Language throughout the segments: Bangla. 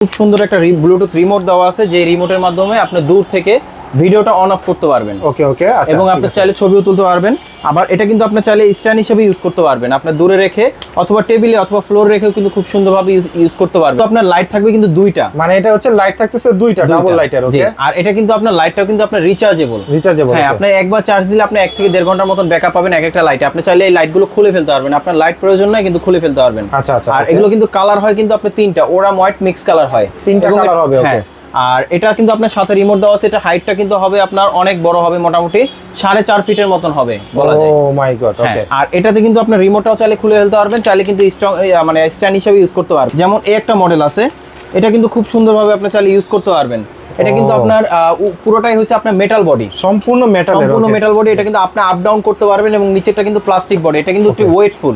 খুব সুন্দর একটা ব্লুটুথ রিমোট দেওয়া আছে যে রিমোটের মাধ্যমে আপনি দূর থেকে ভিডিওটা অন অফ করতে পারবেন। ওকে ওকে আচ্ছা এবং আপনি চাইলে ছবিও তুলতে পারবেন। আবার এটা কিন্তু আপনি চাইলে স্ট্যান্ড হিসেবে ইউজ করতে পারবেন। আপনার দূরে রেখে অথবা টেবিলে অথবা ফ্লোর রেখেও কিন্তু খুব সুন্দরভাবে ইউজ করতে পারবেন। তো আপনার লাইট থাকবে কিন্তু দুইটা। মানে এটা হচ্ছে লাইট থাকতেছে দুইটা ডাবল। লাইটের ওকে আর এটা কিন্তু আপনার লাইটটাও কিন্তু আপনার রিচার্জেবল রিচার্জেবল হ্যাঁ আপনি একবার চার্জ দিলে আপনি এক থেকে দেড় ঘণ্টার মতন ব্যাকআপ পাবেন এক একটা লাইটে আপনি চাইলে এই লাইটগুলো খুলে ফেলতে পারবেন। আপনার লাইট প্রয়োজন নাই কিন্তু খুলে ফেলতে পারবেন। আচ্ছা আচ্ছা আর এগুলো কিন্তু কালার হয় কিন্তু আপনার তিনটা। ওরা হোয়াইট মিক্স কালার হয়। তিনটা কালার হবে, okay। আর এটা কিন্তু আপনার সাথে রিমোট দেওয়া আছে এটা হাইটটা কিন্তু হবে আপনার অনেক বড় হবে মোটামুটি সাড়ে চার ফিটের মতন হবে বলা যায়। ও মাই গড ওকে আর এটাতে কিন্তু আপনার রিমোটটাও চাইলে খুলে ফেলতে পারবেন চাইলে কিন্তু স্ট্রং মানে স্ট্যান্ড হিসেবে ইউজ করতে পারবেন। যেমন এই একটা মডেল আছে এটা কিন্তু খুব সুন্দরভাবে আপনি চাইলে ইউজ করতে পারবেন। এটা কিন্তু। আপনার পুরোটাই হচ্ছে আপনার মেটাল বডি সম্পূর্ণ মেটালের সম্পূর্ণ মেটাল বডি এটা কিন্তু আপনি আপ ডাউন করতে পারবেন এবং নিচেরটা কিন্তু প্লাস্টিক বডি এটা কিন্তু একটু ওয়েটফুল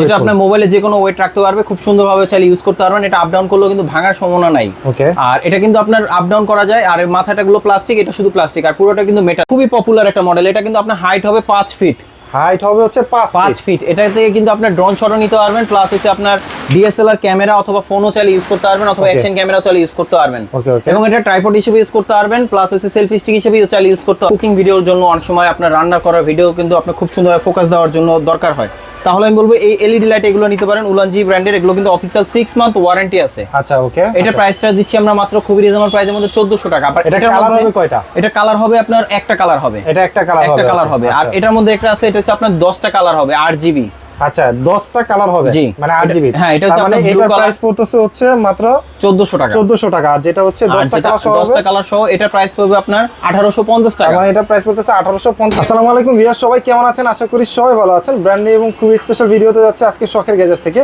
যেটা আপনার মোবাইলে যে কোনো ওয়েট রাখতে পারবে খুব সুন্দরভাবে চাইলে ইউজ করতে পারবেন এটা আপ ডাউন করলেও কিন্তু ভাঙার সম্ভাবনা নাই। ওকে আর এটা কিন্তু আপনার আপ ডাউন করা যায় আর মাথাটা গুলো প্লাস্টিক এটা শুধু প্লাস্টিক আর পুরোটা কিন্তু মেটাল খুবই পপুলার একটা মডেল এটা কিন্তু আপনার হাইট হবে পাঁচ ফিট হাইট হবে হচ্ছে 5 5 ফিট এটা থেকে কিন্তু আপনার ড্রোন শটও নিতে পারবেন প্লাস হচ্ছে আপনার ডিএসএলআর ক্যামেরা অথবা ফোনও চাইলে ইউজ করতে পারবেন অথবা. অ্যাকশন ক্যামেরা চাইলে ইউজ করতে পারবেন. এবং এটা ট্রাইপড হিসেবে ইউজ করতে পারবেন প্লাস এসে সেলফি স্টিক হিসেবে চাইলে ইউজ করতে কুকিং ভিডিওর জন্য অনেক সময় আপনার রান্না করার ভিডিও কিন্তু আপনার খুব সুন্দর ফোকাস দেওয়ার জন্য দরকার হয়। তাহলে আমি বলব এই এলইডি লাইট এগুলো নিতে পারেন। উলানজি ব্র্যান্ডের এগুলো কিন্তু অফিসিয়াল 6 মান্থ ওয়ারেন্টি আছে। আচ্ছা ওকে এটা প্রাইসটা দিচ্ছি আমরা মাত্র খুবই রিজনেবল প্রাইসের মধ্যে 1400 টাকা। আর এটা কালার হবে কয়টা? এটা কালার হবে আপনার একটা কালার হবে। এটা একটা কালার হবে একটা কালার হবে। আর আচ্ছা। এটার মধ্যে একটা আছে এটা হচ্ছে আপনার দশটা কালার হবে আট জিবি আচ্ছা 10টা কালার হবে। মানে 8 জিবি হ্যাঁ, এটা হচ্ছে মানে এটার প্রাইস পড়তেছে হচ্ছে মাত্র চোদ্দশো টাকা। 1400 টাকা। আর যেটা হচ্ছে 10টা কালার সহ হবে দশটা কালার সহ এটা প্রাইস পড়বে আপনার আঠারোশো পঞ্চাশ তার টাকা মানে এটা প্রাইস পড়তেছে 1850 আসসালামু আলাইকুম ভিউয়ার সবাই কেমন আছেন? আশা করি সবাই ভালো আছেন। ব্র্যান্ড নিউ এবং খুবই স্পেশাল ভিডিওতে যাচ্ছে আজকে শখের গ্যাজেট থেকে।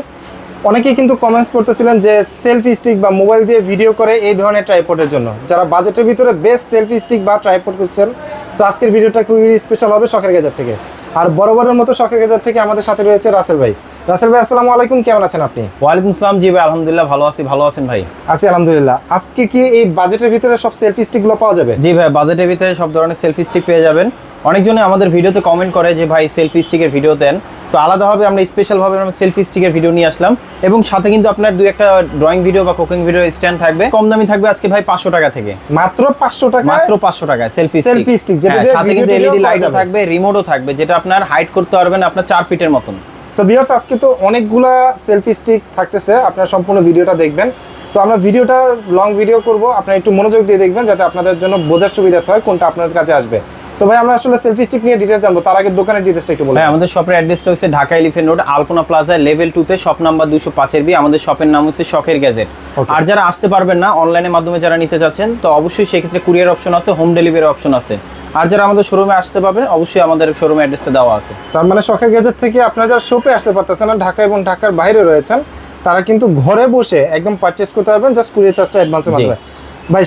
অনেকেই কিন্তু কমেন্টস করতেছিলেন যে সেলফি স্টিক বা মোবাইল দিয়ে ভিডিও করে এই ধরনের ট্রাইপডের জন্য। যারা বাজেটের ভিতরে বেস্ট সেলফি স্টিক বা ট্রাইপড করছেন সো আজকের ভিডিওটা খুবই স্পেশাল হবে শখের গ্যাজেট থেকে। আর বরাবরের মতো শখের গেজার থেকে আমাদের সাথে রয়েছে রাসেল ভাই। রাসেল ভাই আসসালামু আলাইকুম কেমন আছেন আপনি? ওয়ালাইকুম আসসালাম জি ভাই আলহামদুলিল্লাহ ভালো আছি ভালো আছেন ভাই? আছি আলহামদুলিল্লাহ। আজকে কি এই বাজেটের ভিতরে সব সেলফি স্টিকগুলো পাওয়া যাবে? জি ভাই বাজেটের ভিতরে সব ধরনের সেলফি স্টিক পেয়ে যাবেন। অনেকজনে আমাদের ভিডিওতে কমেন্ট করে যে ভাই সেলফি স্টিকের ভিডিও দেন। তো আলাদাভাবে আমরা স্পেশালভাবে আমরা সেলফি স্টিকের ভিডিও নিয়ে আসলাম। এবং সাথে কিন্তু আপনার দুই একটা ড্রয়িং ভিডিও বা কুকিং ভিডিও স্ট্যান্ড থাকবে। কম দামি থাকবে আজকে ভাই পাঁচশো টাকা থেকে। মাত্র পাঁচশো টাকা মাত্র পাঁচশো টাকায় সেলফি যেটা দিয়ে সাথে কিন্তু এলইডি লাইটও থাকবে রিমোটও থাকবে যেটা আপনার হাইট করতে পারবেন আপনার চার ফিটের মতন। সো ভিউয়ার্স আজকে তো অনেকগুলা সেলফি স্টিক থাকতেছে আপনারা সম্পূর্ণ ভিডিওটা দেখবেন। তো আমরা ভিডিওটা লং ভিডিও করব আপনারা একটু মনোযোগ দিয়ে দেখবেন যাতে আপনাদের জন্য বোঝার সুবিধা হয় কোনটা আপনার কাছে আসবে। তো ভাই আমরা আসলে সেলফি স্টিক নিয়ে ডিটেলস জানব। তার আগে দোকানের ডিটেলসটা একটু বলুন হ্যাঁ আমাদের শপের অ্যাড্রেসটা হচ্ছে Dhaka Elephant Road Alpana Plaza level টুতে শপ নাম্বার দুশো পাঁচের বি আমাদের শপের নাম হচ্ছে শখের গ্যাজেট আর যারা আসতে পারবেন না অনলাইনের মাধ্যমে যারা নিতে যাচ্ছেন তো অবশ্যই সেক্ষেত্রে কুরিয়ার অপশন আছে হোম ডেলিভারি অপশন আছে। আর যারা আমাদের শোরুমে আসতে পারবেন অবশ্যই আমাদের শোরুমে অ্যাড্রেসটা দেওয়া আছে। তার মানে শখের গ্যাজেট থেকে আপনারা যারা শপে আসতে পারতেছেন না ঢাকা এবং ঢাকার বাইরে রয়েছেন তারা কিন্তু ঘরে বসে একদম পারচেস করতে পারবেন জাস্ট কুরিয়ার চার্জটা অ্যাডভান্সের। মাধ্যমে ভাই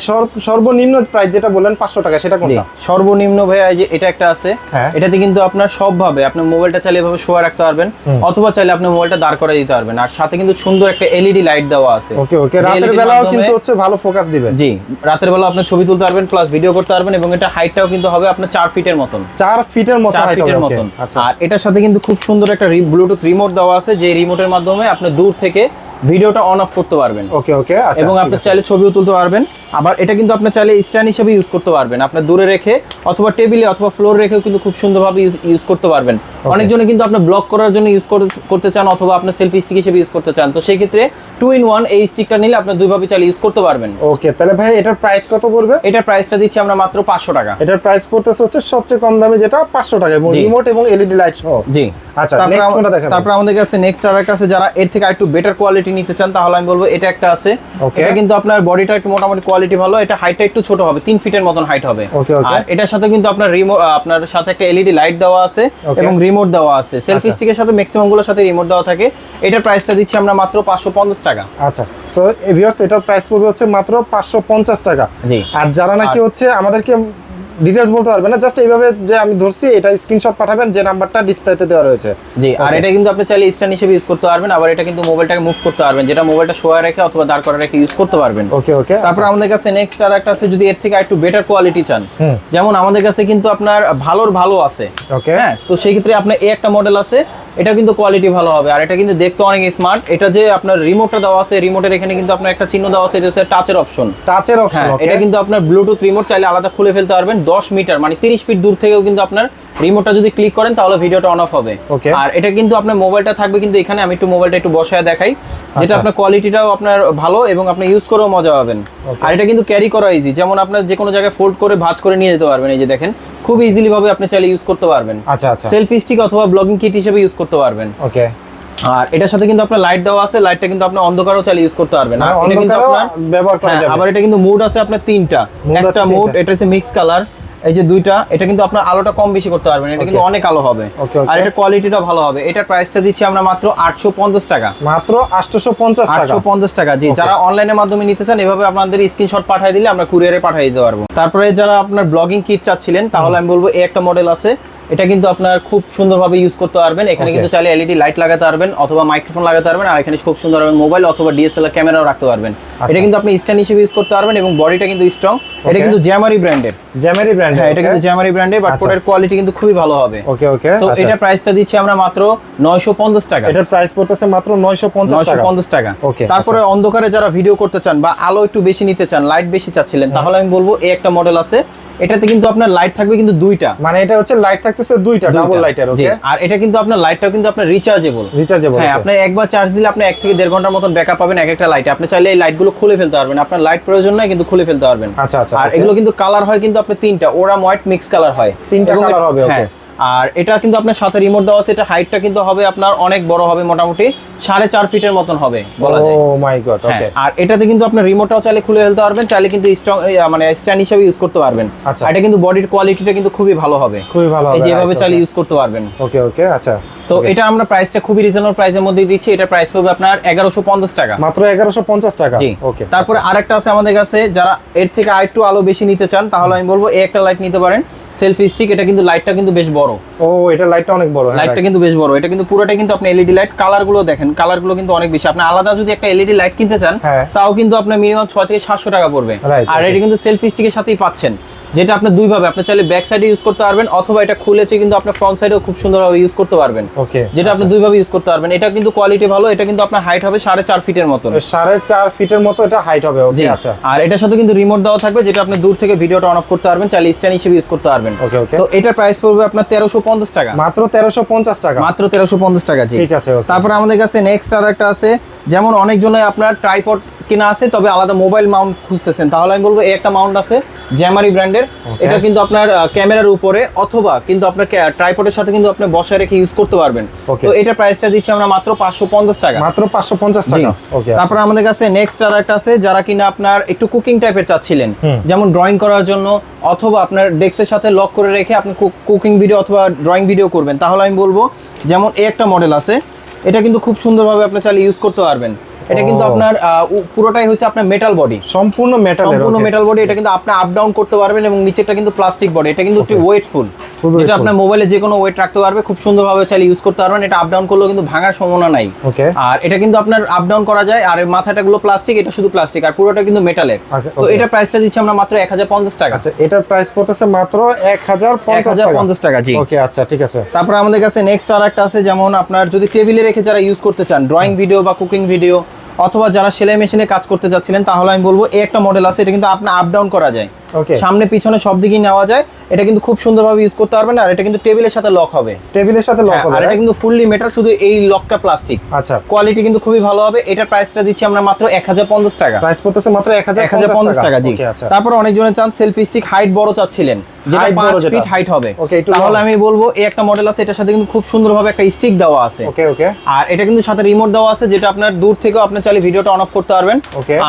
সর্বনিম্ন প্রাইস যেটা বললেন পাঁচশো টাকা সেটা কোনটা? সর্বনিম্ন এই যে এটা একটা আছে হ্যাঁ। এটাতে কিন্তু আপনার সবভাবে আপনি মোবাইলটা চাইলে এভাবে শোয়া রাখতে পারবেন অথবা চাইলে আপনি মোবাইলটা দাঁড় করে দিতে পারবেন। আর সাথে কিন্তু সুন্দর একটা এলইডি লাইট দেওয়া আছে। ওকে ওকে। রাতের বেলাও কিন্তু হচ্ছে ভালো ফোকাস দিবে। জি রাতের বেলা আপনি ছবি তুলতে পারবেন প্লাস ভিডিও করতে পারবেন এবং এটা হাইটটাও কিন্তু হবে আপনার চার ফিটের মতন। চার ফিটের মতো height ফিটের মতন। আচ্ছা। আর এটার সাথে কিন্তু খুব সুন্দর একটা ব্লুটুথ রিমোট দেওয়া আছে যে রিমোটের মাধ্যমে আপনি দূর থেকে ভিডিওটা অন অফ করতে পারবেন। ওকে ওকে আচ্ছা এবং আপনি চাইলে ছবিও তুলতে পারবেন। আবার এটা কিন্তু আপনি চাইলে স্ট্যান্ড হিসেবে ইউজ করতে পারবেন। আপনার দূরে রেখে অথবা টেবিলে অথবা ফ্লোর রেখেও কিন্তু খুব সুন্দরভাবে ইউজ করতে পারবেন। অনেকজনে কিন্তু আপনি ব্লক করার জন্য ইউজ করতে চান অথবা আপনার সেলফি স্টিক হিসেবে ইউজ করতে চান। তো সেই ক্ষেত্রে টু ইন ওয়ান এই স্টিকটা নিলে আপনি দুইভাবে চাইলে ইউজ করতে পারবেন। ওকে তাহলে ভাই এটার প্রাইস কত পড়বে? এটার প্রাইসটা দিচ্ছি আমরা মাত্র পাঁচশো টাকা। এটার প্রাইস পড়তেছে হচ্ছে সবচেয়ে কম দামে যেটা পাঁচশো টাকা এবং রিমোট এবং এলইডি লাইট সহ। জি। আচ্ছা, তারপর আমাদের কাছে নেক্সট আর একটা আছে যারা এর থেকে একটু বেটার কোয়ালিটি নিতে চান তাহলে আমি বলব এটা একটা আছে। এটা কিন্তু আপনার বডিটা একটু মোটামুটি কোয়ালিটি ভালো এটা হাইটটা একটু ছোট হবে তিন ফিটের মতন হাইট হবে. আর এটার সাথে কিন্তু আপনার রিমোট আপনার সাথে একটা এলইডি লাইট দেওয়া আছে এবং রিমোট দেওয়া আছে। সেলফি আচ্ছা। স্টিকের সাথে ম্যাক্সিমামগুলোর সাথে রিমোট দেওয়া থাকে। এটার প্রাইসটা দিচ্ছি আমরা মাত্র পাঁচশো পঞ্চাশ টাকা। আচ্ছা। সো ভিউয়ার্স এটার প্রাইস পড়বে হচ্ছে মাত্র পাঁচশো পঞ্চাশ টাকা। জি। আর যারা নাকি হচ্ছে আমাদেরকে ডিটেলস বলতে পারবে না জাস্ট এইভাবে যে আমি ধরছি এটা স্ক্রিনশট পাঠাবেন যে নাম্বারটা ডিসপ্লেতে দেওয়া রয়েছে। জি আর এটা কিন্তু আপনি চাইলে স্ট্যান্ড হিসেবে ইউজ করতে পারবেন আবার এটা কিন্তু মোবাইলটাকে মুভ করতে পারবেন যেটা মোবাইলটা শোয়া রেখে অথবা দাঁড় করা রেখে ইউজ করতে পারবেন। ওকে ওকে তারপর আমাদের কাছে নেক্সট আর একটা আছে যদি এর থেকে একটু বেটার কোয়ালিটি চান যেমন আমাদের কাছে কিন্তু আপনার ভালোর ভালো আছে। ওকে হ্যাঁ তো সেই ক্ষেত্রে আপনার এই একটা মডেল আছে এটা কিন্তু কোয়ালিটি ভালো হবে। আর এটা কিন্তু দেখতে অনেক স্মার্ট এটা যে আপনার রিমোটটা দেওয়া আছে রিমোটের এখানে কিন্তু আপনার একটা চিহ্ন দেওয়া আছে এটা হচ্ছে টাচের অপশন টাচের অপশন এটা কিন্তু আপনার ব্লুটুথ রিমোট চাইলে আলাদা খুলে ফেলতে পারবেন 10 মিটার মানে 30 ফিট দূর থেকেও কিন্তু আপনার রিমোটটা যদি ক্লিক করেন তাহলে ভিডিওটা অন অফ হবে। আর এটা কিন্তু আপনার মোবাইলটা থাকবে কিন্তু এখানে আমি একটু মোবাইলটা একটু বসায় দেখাই। যেটা আচ্ছা। আপনার কোয়ালিটিটাও আপনার ভালো এবং আপনি ইউজ করেও মজা পাবেন। আর এটা কিন্তু ক্যারি করা ইজি যেমন আপনার যে কোনো জায়গায় ফোল্ড করে ভাঁজ করে নিয়ে যেতে পারবেন এই যে দেখেন। খুব ইজিলি ভাবে আপনি চাইলে ইউজ করতে পারবেন। আচ্ছা আচ্ছা। সেলফি স্টিক অথবা ব্লগিং কিট হিসেবে ইউজ করতে পারবেন। ওকে আর এটার সাথে কিন্তু আপনার লাইট দেওয়া আছে লাইটটা কিন্তু আপনি অন্ধকারও চালিয়ে ইউজ করতে পারবেন। আর এটা কিন্তু আপনার ব্যবহার করা হ্যাঁ, যাবে। আবার এটা কিন্তু মুড আছে আপনার তিনটা। একটা মুড এটা হচ্ছে মিক্স কালার এই যে দুইটা এটা কিন্তু আপনার আলোটা কম বেশি করতে পারবেন। এটা কিন্তু অনেক আলো হবে. আর এটা কোয়ালিটিটা ভালো হবে। এটার প্রাইসটা দিচ্ছি আমরা মাত্র আটশো পঞ্চাশ টাকা। মাত্র 850 টাকা। আটশো পঞ্চাশ টাকা। জি. যারা অনলাইনের মাধ্যমে নিতে চান এভাবে আপনাদের স্ক্রিনশট পাঠিয়ে দিলে আমরা কুরিয়ারে পাঠিয়ে দিতে পারব। তারপরে যারা আপনার ব্লগিং কিট চাচ্ছিলেন তাহলে আমি বলব এই একটা মডেল আছে। এটা কিন্তু আপনার খুব সুন্দরভাবে ইউজ করতে পারবেন। এখানে. কিন্তু চাইলে এলইডি লাইট লাগাতে পারবেন অথবা মাইক্রোফোন লাগাতে পারবেন। আর এখানে খুব সুন্দর মোবাইল অথবা ডিএসএলআর ক্যামেরাও রাখতে পারবেন। এটা কিন্তু আপনি স্ট্যান্ড হিসেবে ইউজ করতে পারবেন এবং বডিটা কিন্তু স্ট্রং এটা কিন্তু জ্যামারি ব্র্যান্ডের জ্যামেরি ব্র্যান্ড হ্যাঁ এটা কিন্তু জ্যামারি ব্র্যান্ডের বাট আচ্ছা। কোডের কোয়ালিটি কিন্তু খুবই ভালো হবে। ওকে ওকে তো এটা প্রাইসটা দিচ্ছি আমরা মাত্র নয়শো পঞ্চাশ টাকা। এটার প্রাইস পড়তেছে মাত্র 950 টাকা। পঞ্চাশ টাকা। Okay, তারপরে অন্ধকারে যারা ভিডিও করতে চান বা আলো একটু বেশি নিতে চান লাইট বেশি চাচ্ছিলেন তাহলে আমি বলব এই একটা মডেল আছে। এটাতে কিন্তু আপনার লাইট থাকবে কিন্তু দুইটা। মানে এটা হচ্ছে লাইট থাকতেছে দুইটা ডাবল। লাইটের ওকে আর এটা কিন্তু আপনার লাইটটাও কিন্তু আপনার রিচার্জেবল রিচার্জেবল হ্যাঁ আপনি একবার চার্জ দিলে আপনি এক থেকে দেড় ঘণ্টার মতন ব্যাকআপ পাবেন এক একটা লাইটে আপনি চাইলে এই লাইটগুলো খুলে ফেলতে পারবেন। আপনার লাইট প্রয়োজন নাই কিন্তু খুলে ফেলতে পারবেন। আচ্ছা আচ্ছা আর এগুলো কিন্তু কালার হয় কিন্তু আপনার তিনটা ওরা হোয়াইট মিক্স কালার হয়। তিনটা colour হবে, হ্যাঁ আর এটা কিন্তু আপনার সাথে রিমোট দেওয়া আছে এটা হাইটটা কিন্তু হবে আপনার অনেক বড় হবে মোটামুটি সাড়ে চার ফিটের মতন হবে বলা যায়। ও মাই গড ওকে আর এটাতে কিন্তু আপনার রিমোটটাও চাইলে খুলে ফেলতে পারবেন চাইলে কিন্তু স্ট্রং মানে স্ট্যান্ড হিসেবে ইউজ করতে পারবেন। আচ্ছা। এটা কিন্তু বডির কোয়ালিটিটা কিন্তু খুবই ভালো হবে। খুবই ভালো হবে যেভাবে চাইলে. ইউজ করতে পারবেন। ওকে ওকে আচ্ছা। তো এটা আমরা প্রাইসটা খুবই রিজনেবল প্রাইসের মধ্যে দিচ্ছি। এটা প্রাইস পড়বে আপনার এগারোশো পঞ্চাশ টাকা। মাত্র 1150 টাকা? জি। ওকে তারপরে আরেকটা আছে আমাদের কাছে যারা এর থেকে আরেকটু আলো বেশি নিতে চান তাহলে আমি বলব এই একটা লাইট নিতে পারেন। সেলফি স্টিক এটা কিন্তু লাইটটা কিন্তু বেশ বড়। ও এটা লাইটটা অনেক বড় হ্যাঁ, লাইটটা কিন্তু বেশ বড়। এটা কিন্তু পুরোটা কিন্তু আপনি এলইডি লাইট কালারগুলো দেখেন কালারগুলো কিন্তু অনেক বেশি। আপনি আলাদা যদি একটা এলইডি লাইট কিনতে চান হ্যাঁ। তাও কিন্তু আপনার মিনিমাম ছয় থেকে সাতশো টাকা পড়বে। আর এটা কিন্তু সেলফি স্টিকের সাথেই পাচ্ছেন। যেটা আপনি দুইভাবে আপনি চাইলে ব্যাক সাইডে ইউজ করতে পারবেন অথবা এটা খুলেছে কিন্তু আপনার ফ্রন্ট সাইডেও খুব সুন্দরভাবে ইউজ করতে পারবেন। ওকে যেটা আপনি দুইভাবে ইউজ করতে পারবেন। এটা কিন্তু কোয়ালিটি ভালো এটা কিন্তু আপনার হাইট হবে সাড়ে চার ফিটের মতন। সাড়ে চার ফিটের মতো এটা হাইট হবে ওকে আচ্ছা। আর এটার সাথে কিন্তু রিমোট দেওয়া থাকবে যেটা আপনি দূর থেকে ভিডিওটা অন অফ করতে পারবেন চাইলে স্ট্যান্ড হিসেবে ইউজ করতে পারবেন। ওকে ওকে তো এটার প্রাইস পড়বে আপনার তেরোশো পঞ্চাশ টাকা। মাত্র 1350 টাকা। মাত্র তেরোশো পঞ্চাশ টাকা জি। ঠিক আছে তারপরে আমাদের কাছে নেক্সট আর একটা আছে যেমন অনেকজনে আপনার ট্রাইপড কিনা আছে তবে আলাদা মোবাইল মাউন্ট খুঁজতেছেন। তাহলে আমি বলব এই একটা মাউন্ট আছে জ্যামারি ব্র্যান্ডের এটা কিন্তু আপনার ক্যামেরার উপরে অথবা কিন্তু আপনার ট্রাইপডের সাথে কিন্তু আপনি বসায় রেখে ইউজ করতে পারবেন. তো এটা প্রাইসটা দিচ্ছি আমরা মাত্র পাঁচশো পঞ্চাশ টাকা। মাত্র 550 জি। টাকা। ওকে তারপরে আমাদের কাছে নেক্সট আর একটা আছে যারা কিনা আপনার একটু কুকিং টাইপের চাচ্ছিলেন। যেমন ড্রয়িং করার জন্য অথবা আপনার ডেস্কের সাথে লক করে রেখে আপনি কুকিং ভিডিও অথবা ড্রয়িং ভিডিও করবেন। তাহলে আমি বলব যেমন এই একটা মডেল আছে এটা কিন্তু খুব সুন্দরভাবে আপনি চাইলে ইউজ করতে পারবেন। এটা কিন্তু আপনার পুরোটাই হচ্ছে আপনার মেটাল বডি সম্পূর্ণ মেটালের সম্পূর্ণ মেটাল বডি এটা কিন্তু আপনি আপ ডাউন করতে পারবেন এবং নিচেরটা কিন্তু প্লাস্টিক বডি এটা কিন্তু একটু ওয়েটফুল যেটা আপনার মোবাইলে যে কোনো ওয়েট রাখতে পারবে খুব সুন্দরভাবে চাইলে ইউজ করতে পারবেন এটা আপ ডাউন করলেও কিন্তু ভাঙার সম্ভাবনা নাই। ওকে আর এটা কিন্তু আপনার আপ ডাউন করা যায় আর মাথাটা গুলো প্লাস্টিক এটা শুধু প্লাস্টিক আর পুরোটা কিন্তু মেটালের আচ্ছা, তো এটা প্রাইসটা দিচ্ছি আমরা মাত্র এক হাজার পঞ্চাশ টাকা। আচ্ছা এটার প্রাইস পড়তেছে মাত্র 1050 এক হাজার টাকা। পঞ্চাশ টাকা জি। ওকে আচ্ছা ঠিক আছে। তারপর আমাদের কাছে নেক্সট আর একটা আছে যেমন আপনার যদি টেবিলে রেখে যারা ইউজ করতে চান ড্রয়িং ভিডিও বা কুকিং ভিডিও অথবা যারা সেলাই মেশিনে কাজ করতে চাচ্ছিলেন তাহলে আমি বলব, এই একটা মডেল আছে, এটা কিন্তু আপনার আপ ডাউন করা যায়। সামনে পিছনে সব দিকেই নেওয়া যায়। এটা কিন্তু খুব সুন্দরভাবে ইউজ করতে পারবেন আর এটা কিন্তু টেবিলের সাথে লক হবে। টেবিলের সাথে লক হ্যাঁ, হবে আর এটা কিন্তু ফুললি মেটাল শুধু এই লকটা প্লাস্টিক আচ্ছা। কোয়ালিটি কিন্তু খুবই ভালো হবে। এটার প্রাইসটা দিচ্ছি আমরা মাত্র এক হাজার পঞ্চাশ টাকা। প্রাইস পড়তেছে মাত্র 1050 এক হাজার পঞ্চাশ টাকা জি। আচ্ছা। তারপর অনেকজনের চান সেলফি স্টিক হাইট বড় চাচ্ছিলেন। যেটা Height বড় পাঁচ যেটা। ফিট হাইট হবে। তাহলে আমি বলব এই একটা মডেল আছে এটার সাথে কিন্তু খুব সুন্দরভাবে একটা স্টিক দেওয়া আছে। ওকে ওকে আর এটা কিন্তু সাথে রিমোট দেওয়া আছে যেটা আপনার দূর থেকেও আপনি চাইলে ভিডিওটা অন অফ করতে পারবেন.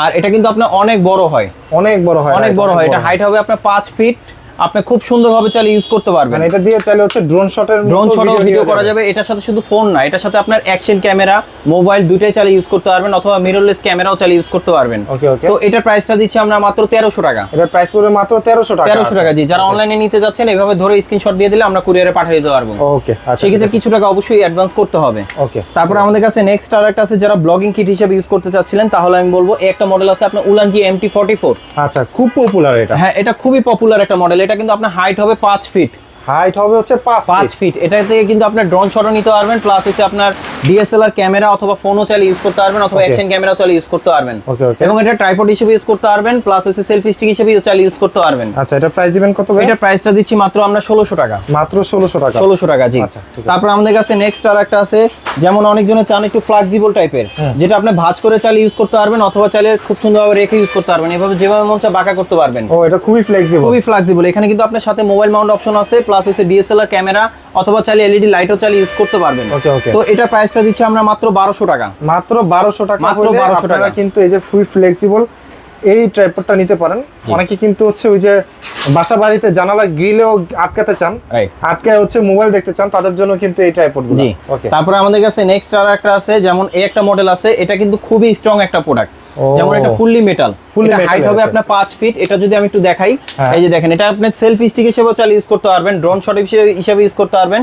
আর এটা কিন্তু আপনার অনেক বড় হয়। অনেক বড় হয় অনেক বড় হয় এটা হাইট হবে আপনার পাঁচ ফিট। আপনি খুব সুন্দরভাবে চাইলে ইউজ করতে পারবেন। মানে এটা দিয়ে চাইলে হচ্ছে ড্রোন শটের ড্রোন শটও ভিডিও করা যাবে। এটার সাথে শুধু ফোন না এটার সাথে আপনার অ্যাকশন ক্যামেরা মোবাইল দুটাই চালিয়ে ইউজ করতে পারবেন অথবা মিররলেস ক্যামেরাও চালিয়ে ইউজ করতে পারবেন। ওকে ওকে তো এটার প্রাইসটা দিচ্ছি আমরা মাত্র তেরোশো টাকা। এটার প্রাইস পড়বে মাত্র 1300 টাকা। তেরোশো টাকা জি যারা অনলাইনে নিতে যাচ্ছেন এভাবে ধরে স্ক্রিনশট দিয়ে দিলে আমরা কুরিয়ারে পাঠিয়ে দিতে পারব। ওকে আচ্ছা সেক্ষেত্রে কিছু টাকা অবশ্যই অ্যাডভান্স করতে হবে। ওকে তারপরে আমাদের কাছে নেক্সট আর একটা আছে যারা ব্লগিং কিট হিসেবে ইউজ করতে চাচ্ছিলেন তাহলে আমি বলব এই একটা মডেল আছে আপনার উলানজি এমটি ফোর্টি ফোর আচ্ছা খুব পপুলার এটা। হ্যাঁ এটা খুবই পপুলার একটা মডেল এটা কিন্তু আপনার হাইট হবে পাঁচ ফিট হাইট হবে হচ্ছে পাঁচ পাঁচ feet। ফিট এটা থেকে কিন্তু আপনার ড্রোন শটও নিতে পারবেন প্লাস হচ্ছে আপনার ডিএসএলআর ক্যামেরা অথবা ফোনও চালিয়ে ইউজ করতে পারবেন অথবা. অ্যাকশন ক্যামেরা চালিয়ে ইউজ করতে পারবেন. এবং এটা ট্রাইপড হিসেবে ইউজ করতে পারবেন প্লাস হচ্ছে সেলফি স্টিক হিসেবে চালিয়ে ইউজ করতে পারবেন। আচ্ছা এটা প্রাইস দিবেন কত ভাই এটা প্রাইসটা দিচ্ছি মাত্র আমরা ষোলোশো টাকা। মাত্র ষোলোশো টাকা। ষোলোশো টাকা জি। আচ্ছা, তারপর আমাদের কাছে নেক্সট আর একটা আছে যেমন অনেকজনে চান একটু ফ্লেক্সিবল টাইপের যেটা আপনি ভাঁজ করে চালিয়ে ইউজ করতে পারবেন অথবা চালিয়ে খুব সুন্দরভাবে রেখে ইউজ করতে পারবেন। এভাবে যেভাবে মন চায় বাঁকা করতে পারবেন। ও এটা খুবই ফ্লেক্সিবল খুবই ফ্লেক্সিবল এখানে কিন্তু আপনার সাথে মোবাইল মাউন্ট অপশন আছে প্লাস হচ্ছে ডিএসএলআর ক্যামেরা অথবা চালিয়ে এলইডি লাইটও চালিয়ে ইউজ করতে পারবেন। ওকে ওকে তো এটা প্রাইসটা দিচ্ছি আমরা মাত্র বারোশো টাকা। মাত্র বারোশো টাকা মাত্র 1200 টাকা। কিন্তু এই যে ফুল ফ্লেক্সিবল এই ট্রাইপডটা নিতে পারেন। অনেকে কিন্তু হচ্ছে ওই যে বাসা বাড়িতে জানালা গ্রিলেও আটকাতে চান. আটকায় হচ্ছে মোবাইল দেখতে চান তাদের জন্য কিন্তু এই ট্রাইপড জি। ওকে তারপরে আমাদের কাছে নেক্সট আর একটা আছে যেমন এই একটা মডেল আছে এটা কিন্তু খুবই স্ট্রং একটা প্রোডাক্ট। যেমন এটা ফুললি মেটাল এটা হাইট হবে আপনার পাঁচ ফিট এটা যদি আমি একটু দেখাই হ্যাঁ। এই যে দেখেন এটা আপনি সেলফি স্টিক হিসেবে চালিয়ে ইউজ করতে পারবেন ড্রোন শট হিসেবে ইউজ করতে পারবেন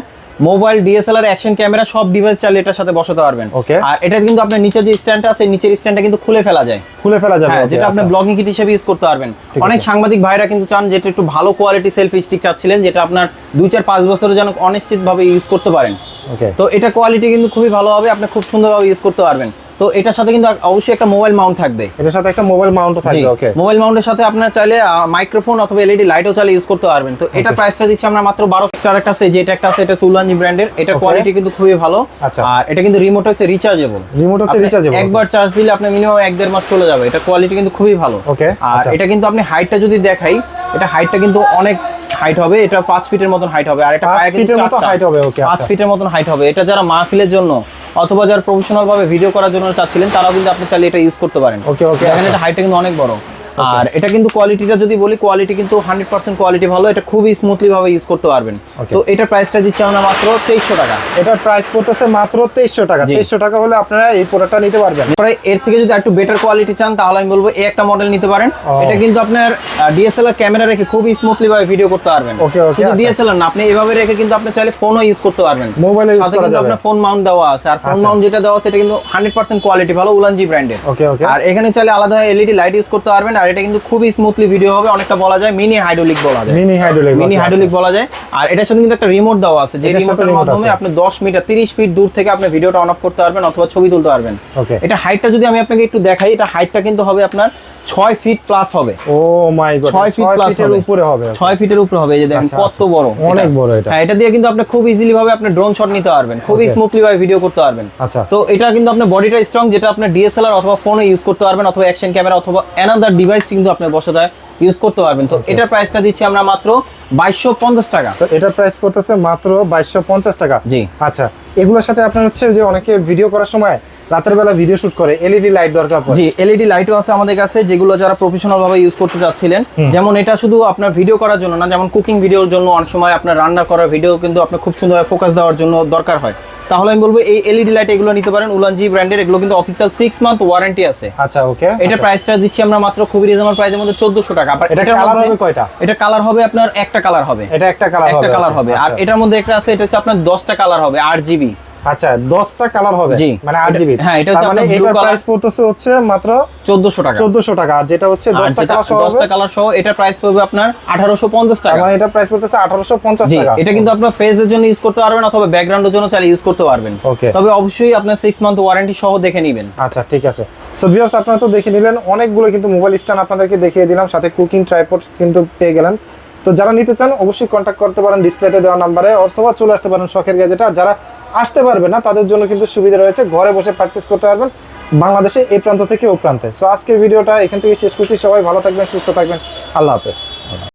মোবাইল ডিএসএলআর অ্যাকশন ক্যামেরা সব ডিভাইস চালিয়ে এটার সাথে বসাতে পারবেন. আর এটা কিন্তু আপনার নিচে যে স্ট্যান্ডটা আছে নিচের স্ট্যান্ডটা কিন্তু খুলে ফেলা যায়। খুলে ফেলা যাবে হ্যাঁ যেটা আপনি। ব্লগিং কিট হিসেবে ইউজ করতে পারবেন। অনেক সাংবাদিক ভাইরা কিন্তু চান যেটা একটু ভালো কোয়ালিটি সেলফি স্টিক চাচ্ছিলেন যেটা আপনার দুই চার পাঁচ বছরের যেন অনিশ্চিত ভাবে ইউজ করতে পারেন। তো এটা কোয়ালিটি কিন্তু খুবই ভালো হবে আপনি খুব সুন্দরভাবে ইউজ করতে পারবেন। তো এটার সাথে কিন্তু অবশ্যই একটা মোবাইল মাউন্ট থাকবে। এটার সাথে একটা মোবাইল মাউন্টও থাকবে ওকে মোবাইল মাউন্টের সাথে আপনার চাইলে মাইক্রোফোন অথবা এলইডি লাইটও চালিয়ে ইউজ করতে পারবেন। তো এটা প্রাইসটা দিচ্ছি আমরা মাত্র বারো স্টার একটা আছে যেটা একটা আছে এটা সুলানি ব্র্যান্ডের এটা কোয়ালিটি কিন্তু খুবই ভালো। আচ্ছা। আর এটা কিন্তু রিমোট হচ্ছে রিচার্জেবল রিমোট হচ্ছে রিচার্জেবল একবার চার্জ দিলে আপনি মিনিমাম এক দেড় মাস চলে যাবে। এটা কোয়ালিটি কিন্তু খুবই ভালো। Okay, আর আচ্ছা। এটা কিন্তু আপনি হাইটটা যদি দেখাই এটা হাইটটা কিন্তু অনেক হাইট হবে এটা পাঁচ ফিটের মতন হাইট হবে আর এটা পাঁচ পায়ে কিন্তু ফিটের মতো চারটা। হবে, ওকে পাঁচ আচ্ছা। ফিটের মতন হাইট হবে এটা যারা মাহফিলের জন্য অথবা যারা প্রফেশনাল ভাবে ভিডিও করার জন্য চাচ্ছিলেন তারাও কিন্তু আপনি চাইলে এটা ইউজ করতে পারেন ওকে ওকে দেখেন আচ্ছা। এটা হাইটটা কিন্তু অনেক বড় আর এটা কিন্তু কোয়ালিটিটা যদি বলি কোয়ালিটি কিন্তু হান্ড্রেড পার্সেন্ট কোয়ালিটি ভালো এটা খুবই স্মুথলি ভাবে ইউজ করতে পারবেন। তো এটা প্রাইসটা দিচ্ছি আমরা মাত্র তেইশশো টাকা। এটার প্রাইস পড়তেছে মাত্র তেইশশো টাকা। তেইশশো টাকা হলে আপনারা এই প্রোডাক্টটা নিতে পারবেন। পরে এর থেকে যদি একটু বেটার কোয়ালিটি চান তাহলে আমি বলব এই একটা মডেল নিতে পারেন। এটা কিন্তু আপনার ডিএসএলআর ক্যামেরা রেখে খুবই স্মুথলি ভাবে ভিডিও করতে পারবেন। শুধু আচ্ছা। ডিএসএলআর না আপনি এভাবে রেখে কিন্তু আপনি চাইলে ফোনও ইউজ করতে পারবেন। মোবাইলে সাথে কিন্তু আপনার ফোন মাউন্ট দেওয়া আছে। আর ফোন আচ্ছা। মাউন্ট যেটা দেওয়া আছে এটা কিন্তু হান্ড্রেড পার্সেন্ট কোয়ালিটি ভালো উলানজি ব্র্যান্ডের আর এখানে চাইলে আলাদা এলইডি লাইট ইউজ করতে পারবেন। আর এটা কিন্তু খুবই স্মুথলি ভিডিও হবে অনেকটা বলা যায় মিনি হাইড্রোলিক বলা যায়। মিনি হাইড্রোলিক মিনি হাইড্রোলিক বলা যায়। আর এটার সাথে কিন্তু একটা রিমোট দেওয়া আছে যে রিমোটের মাধ্যমে আপনি 10 মিটার 30 ফিট দূর থেকে আপনি ভিডিওটা অন অফ করতে পারবেন অথবা ছবি তুলতে পারবেন। এটা হাইটটা যদি আমি আপনাকে একটু দেখাই এটা হাইটটা কিন্তু হবে আপনার 6 ফিট প্লাস হবে। Oh my god 6 feet plus হবে। উপরে হবে 6 ফিটের উপরে হবে এই যে দেখেন আচ্ছা, কত আচ্ছা। বড় অনেক বড় এটা। হ্যাঁ এটা দিয়ে কিন্তু আপনি খুব ইজিলি ভাবে আপনি ড্রোন শট নিতে পারবেন খুব স্মুথলি ভাবে ভিডিও করতে পারবেন। আচ্ছা। তো এটা কিন্তু আপনার বডিটা স্ট্রং যেটা আপনার ডিএসএলআর অথবা ফোনে ইউজ করতে পারবেন অথবা অ্যাকশন ক্যামেরা অথবা অ্যানাদার ডিভাইস কিন্তু আপনি বসাতে ইউজ করতে পারবেন। তো এটার প্রাইসটা দিচ্ছি আমরা মাত্র 2250 টাকা। তো এটার প্রাইস পড়তেছে মাত্র বাইশশো পঞ্চাশ টাকা। জি। আচ্ছা এগুলোর সাথে আপনার হচ্ছে যে অনেকে ভিডিও করার সময় রাতের বেলা ভিডিও শুট করে এলইডি লাইট দরকার পড়ে। জি এলইডি লাইটও আছে আমাদের কাছে যেগুলো যারা প্রফেশনাল ভাবে ইউজ করতে চাচ্ছিলেন। যেমন এটা শুধু আপনার ভিডিও করার জন্য না যেমন কুকিং ভিডিওর জন্য অনেক সময় আপনার রান্না করার ভিডিও কিন্তু আপনার খুব সুন্দর ফোকাস দেওয়ার জন্য দরকার হয়। তাহলে আমি বলব এই এলইডি লাইট এগুলো নিতে পারেন। উলানজি ব্র্যান্ডের এগুলো কিন্তু অফিসিয়াল সিক্স মান্থ ওয়ারেন্টি আছে। আচ্ছা ওকে এটা প্রাইসটা দিচ্ছি আমরা মাত্র খুবই রিজনেবল প্রাইসের মধ্যে চোদ্দশো টাকা। আবার এটা কালার হবে কয়টা? এটা কালার হবে আপনার একটা কালার হবে। এটা একটা কালার হবে। একটা কালার হবে। আর আচ্ছা। এটার মধ্যে একটা আছে এটা হচ্ছে আপনার দশটা কালার হবে আট জিবি আচ্ছা দশটা কালার হবে? মানে এটা- হ্যাঁ, এটা হচ্ছে মানে color। প্রাইস পড়তেছে হচ্ছে মাত্র চোদ্দশো টাকা। চোদ্দশো টাকা। আর যেটা হচ্ছে আর দশটা যেটা কালার সহ দশটা হবে কালার সহ এটার প্রাইস পড়বে আপনার আঠারোশো পঞ্চাশ তার টাকা। মানে এটা প্রাইস পড়তেছে আঠারোশো পঞ্চাশ জি টাকা। এটা কিন্তু আপনার ফেজের জন্য ইউজ করতে পারবেন অথবা ব্যাকগ্রাউন্ডের জন্য চালিয়ে ইউজ করতে পারবেন। তবে অবশ্যই আপনার সিক্স মান্থ ওয়ারেন্টি সহ দেখে নেবেন। আচ্ছা ঠিক আছে। সো ভিউয়ার্স আপনারা তো দেখে অনেকগুলো কিন্তু মোবাইল স্ট্যান্ড আপনাদেরকে দেখিয়ে দিলাম সাথে কুকিং ট্রাইপড কিন্তু পেয়ে গেলেন। তো যারা নিতে চান, অবশ্যই কন্ট্যাক্ট করতে পারেন ডিসপ্লেতে দেওয়া নাম্বারে অথবা চলে আসতে পারেন শখের গ্যাজেট আর যারা আসতে পারবে না, তাদের জন্য কিন্তু সুবিধা রয়েছে, ঘরে বসে পারচেস করতে পারবেন বাংলাদেশে এই প্রান্ত থেকে ও প্রান্তে। সো আজকের ভিডিওটা এখান থেকে শেষ করছি। সবাই ভালো থাকবেন, সুস্থ থাকবেন। আল্লাহ হাফেজ।